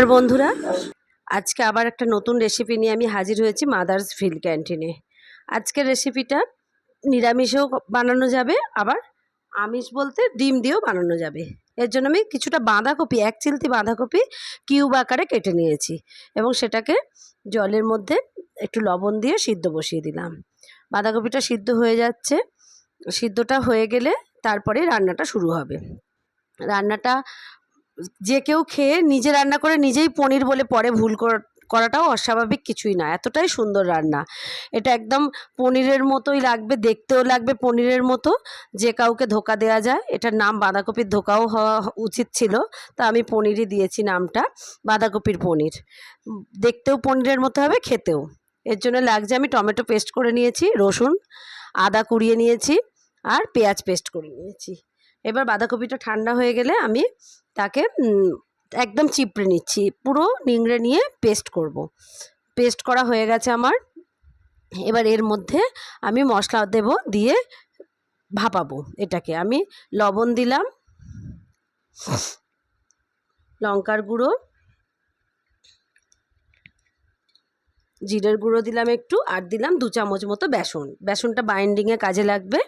আর বন্ধুরা, আজকে আবার একটা নতুন রেসিপি নিয়ে আমি হাজির হয়েছি মাদার্স ফিল ক্যান্টিনে আজকের রেসিপিটা নিরামিষেও বানানো যাবে, আবার আমিষ বলতে ডিম দিয়েও বানানো যাবে। এর জন্য আমি কিছুটা বাঁধাকপি, এক চিলতি বাঁধাকপি কিউব আকারে কেটে নিয়েছি এবং সেটাকে জলের মধ্যে একটু লবণ দিয়ে সিদ্ধ বসিয়ে দিলাম। বাঁধাকপিটা সিদ্ধ হয়ে যাচ্ছে। সিদ্ধটা হয়ে গেলে তারপরে রান্নাটা শুরু হবে। রান্নাটা যে কেউ খেয়ে নিজে রান্না করে নিজেই পনির বলে পরে ভুল কর- করাটাও অস্বাভাবিক কিছুই না। এতটাই সুন্দর রান্না। এটা একদম পনিরের মতোই লাগবে, দেখতেও লাগবে পনিরের মতো। যে কাউকে ধোকা দেওয়া যায়, এটার নাম বাঁধাকপির ধোকাও হওয়া উচিত ছিল, তা আমি পনিরই দিয়েছি নামটা, বাঁধাকপির পনির। দেখতেও পনিরের মতো হবে, খেতেও। এর জন্য লাগছে আমি টমেটো পেস্ট করে নিয়েছি, রসুন, আদা কুড়িয়ে নিয়েছি, আর পেঁয়াজ পেস্ট করে নিয়েছি। এবার বাঁধাকপিটা ঠান্ডা হয়ে গেলে আমি তাকে একদম চিপড়ে নিচ্ছি। পুরো নিংড়ে নিয়ে পেস্ট করব। পেস্ট করা হয়ে গেছে আমার। এবার এর মধ্যে আমি মশলা দেব দিয়ে ভাপাবো এটাকে। আমি লবণ দিলাম, লঙ্কার গুঁড়ো জিরের গুঁড়ো দিলাম একটু আর দিলাম দু চামচ মতো বেসন। বেসনটা বাইন্ডিংয়ে কাজে লাগবে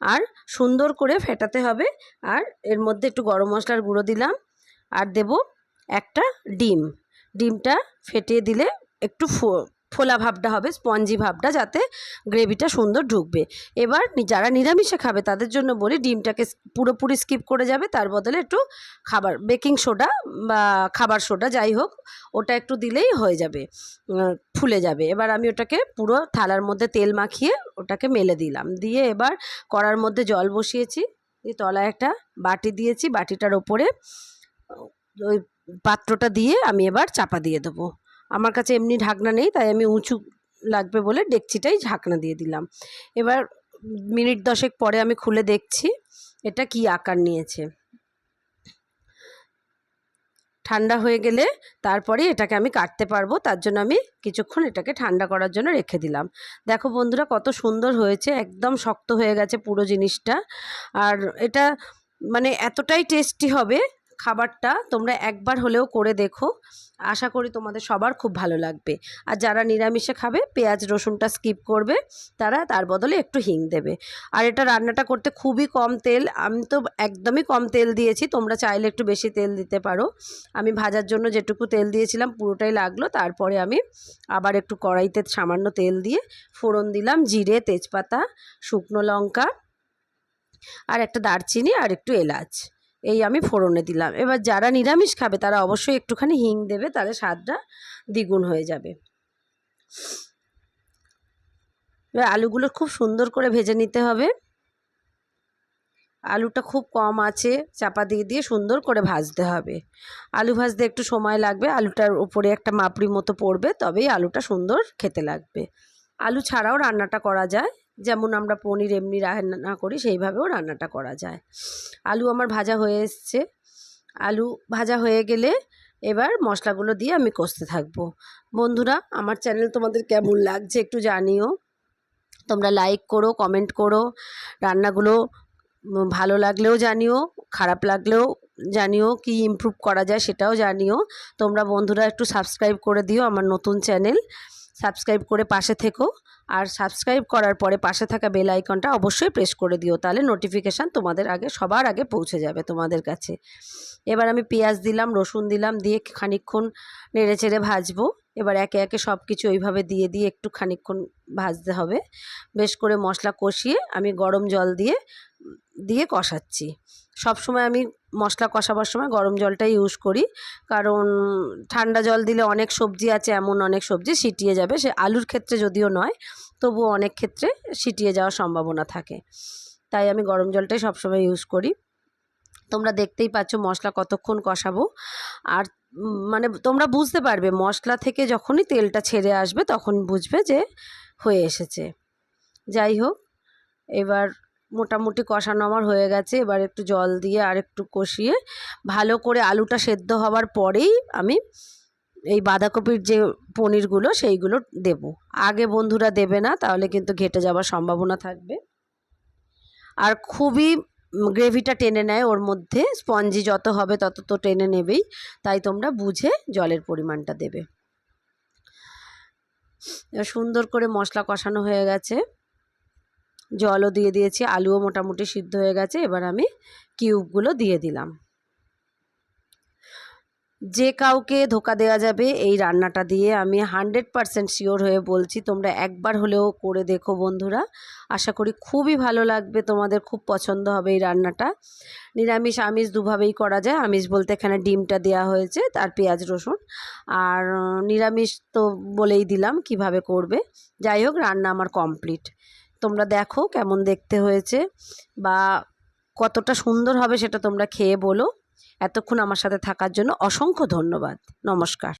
আর সুন্দর করে ফেটাতে হবে আর এর মধ্যে একটু গরম মশলার গুঁড়ো দিলাম আর দেব একটা ডিম। ডিমটা ফেটিয়ে দিলে একটু ফো- ফোলা ভাবটা হবে, স্পঞ্জি ভাবটা যাতে গ্রেভিটা সুন্দর ঢুকবে। এবার যারা নিরামিষে খাবে তাদের জন্য বলি ডিমটাকে পুরোপুরি স্কিপ করে যাবে, তার বদলে একটু খাবার, বেকিং সোডা বা খাবার সোডা যাই হোক, ওটা একটু দিলেই হয়ে যাবে ফুলে যাবে। এবার আমি ওটাকে পুরো থালার মধ্যে তেল মাখিয়ে ওটাকে মেলে দিলাম। দিয়ে এবার কড়ার মধ্যে জল বসিয়েছি, দিয়ে তলায় একটা বাটি দিয়েছি, বাটিটার ওপরে ওই পাত্রটা দিয়ে আমি এবার চাপা দিয়ে দেবো। আমার কাছে এমনি ঢাকনা নেই, তাই আমি উঁচু লাগবে বলে ডেকচিটাই ঢাকনা দিয়ে দিলাম। এবার মিনিট দশেক পরে আমি খুলে দেখছি এটা কি আকার নিয়েছে। ঠান্ডা হয়ে গেলে তারপরে এটাকে আমি কাটতে পারব, তার জন্য আমি কিছুক্ষণ এটাকে ঠান্ডা করার জন্য রেখে দিলাম। দেখো বন্ধুরা কত সুন্দর হয়েছে, একদম শক্ত হয়ে গেছে পুরো জিনিসটা। আর এটা মানে এতটাই টেস্টি হবে খাবারটা তোমরা একবার হলেও করে দেখো। আশা করি তোমাদের সবার খুব ভালো লাগবে। আর যারা নিরামিষে খাবে, পেঁয়াজ, রসুনটা স্কিপ করবে, তারা তার বদলে একটু হিং দেবে। আর এটা রান্নাটা করতে খুবই কম তেল, আমি তো একদমই কম তেল দিয়েছি, তোমরা চাইলে একটু বেশি তেল দিতে পারো। আমি ভাজার জন্য যেটুকু তেল দিয়েছিলাম, পুরোটাই লাগল। তারপরে আমি আবার একটু কড়াইতে সামান্য তেল দিয়ে ফোড়ন দিলাম, জিরে, তেজপাতা, শুকনো লঙ্কা, আর একটা দারচিনি, আর একটু এলাচ। এই আমি ফোড়নে দিলাম। এবার যারা নিরামিষ খাবে, তারা অবশ্যই একটুখানি হিং দেবে, তাহলে স্বাদটা দ্বিগুণ হয়ে যাবে। এবার আলুগুলো খুব সুন্দর করে ভেজে নিতে হবে। আলুটা খুব কম আছে, চাপা দিয়ে দিয়ে সুন্দর করে ভাজতে হবে। আলু ভাজতে একটু সময় লাগবে, আলুটার উপরে একটা মাপড়ি মতো পড়বে, তবেই আলুটা সুন্দর খেতে লাগবে। আলু ছাড়াও রান্নাটা করা যায়। যেমন আমরা পনির এমনি রান্না করি, সেইভাবেও রান্নাটা করা যায়। আলু আমার ভাজা হয়ে এসছে। আলু ভাজা হয়ে গেলে এবার মশলাগুলো দিয়ে আমি কষতে থাকব। বন্ধুরা, আমার চ্যানেল তোমাদের কেমন লাগছে একটু জানিও। তোমরা লাইক করো, কমেন্ট করো, রান্নাগুলো ভালো লাগলেও জানিও, খারাপ লাগলেও জানিও, কি ইমপ্রুভ করা যায় সেটাও জানিও। তোমরা বন্ধুরা একটু সাবস্ক্রাইব করে দিও আমার নতুন চ্যানেল। সাবস্ক্রাইব করে পাশে থেকো। আর সাবস্ক্রাইব করার পরে পাশে থাকা বেল আইকনটা অবশ্যই প্রেস করে দিও, তাহলে নোটিফিকেশান তোমাদের আগে, সবার আগে পৌঁছে যাবে তোমাদের কাছে। এবার আমি পেঁয়াজ দিলাম, রসুন দিলাম, দিয়ে খানিকক্ষণ নেড়ে চেড়ে ভাজবো। এবার একে একে সব কিছু ওইভাবে দিয়ে দিয়ে একটু খানিকক্ষণ ভাজতে হবে। বেশ করে মশলা কষিয়ে আমি গরম জল দিয়ে দিয়ে কষাচ্ছি। সব সময় আমি মশলা কষাবার সময় গরম জলটাই ইউজ করি। কারণ ঠান্ডা জল দিলে অনেক সবজি আছে, এমন অনেক সবজি সিটিয়ে যাবে। সে আলুর ক্ষেত্রে যদিও নয়, তবুও অনেক ক্ষেত্রে সিটিয়ে যাওয়ার সম্ভাবনা থাকে। তাই আমি গরম জলটাই সবসময় ইউজ করি। তোমরা দেখতেই পাচ্ছ মশলা কতক্ষণ কষাবো। আর মানে তোমরা বুঝতে পারবে, মশলা থেকে যখনই তেলটা ছেড়ে আসবে তখন বুঝবে যে হয়ে এসেছে। যাই হোক, এবার মোটামুটি কষানো আমার হয়ে গেছে। এবার একটু জল দিয়ে আর একটু কষিয়ে ভালো করে আলুটা সেদ্ধ হওয়ার পরেই আমি এই বাঁধাকপির যে পনিরগুলো সেইগুলো দেব। আগে বন্ধুরা দেবে না, তাহলে কিন্তু ঘেটে যাওয়ার সম্ভাবনা থাকবে। আর খুবই গ্রেভিটা টেনে নেয় ওর মধ্যে। স্পঞ্জি যত হবে তত তো টেনে নেবেই, তাই তোমরা বুঝে জলের পরিমাণটা দেবে। সুন্দর করে মশলা কষানো হয়ে গেছে। জলও দিয়ে দিয়েছি, আলুও মোটামুটি সিদ্ধ হয়ে গেছে, এবার আমি কিউবগুলো দিয়ে দিলাম। যে কাউকে ধোকা দেওয়া যাবে এই রান্নাটা দিয়ে আমি হানড্রেড পারসেন্ট শিওর হয়ে বলছি, তোমরা একবার হলেও করে দেখো বন্ধুরা। আশা করি খুবই ভালো লাগবে, তোমাদের খুব পছন্দ হবে এই রান্নাটা। নিরামিষ, আমিষ দুভাবেই করা যায়। আমিষ বলতে এখানে ডিমটা দেওয়া হয়েছে, তার পেঁয়াজ, রসুন। আর নিরামিষ তো বলেই দিলাম কীভাবে করবে। যাই হোক, রান্না আমার কমপ্লিট। তোমরা দেখো কেমন দেখতে হয়েছে বা কতটা সুন্দর হবে সেটা তোমরা খেয়ে বলো। এতক্ষণ আমার সাথে থাকার জন্য অসংখ্য ধন্যবাদ। নমস্কার।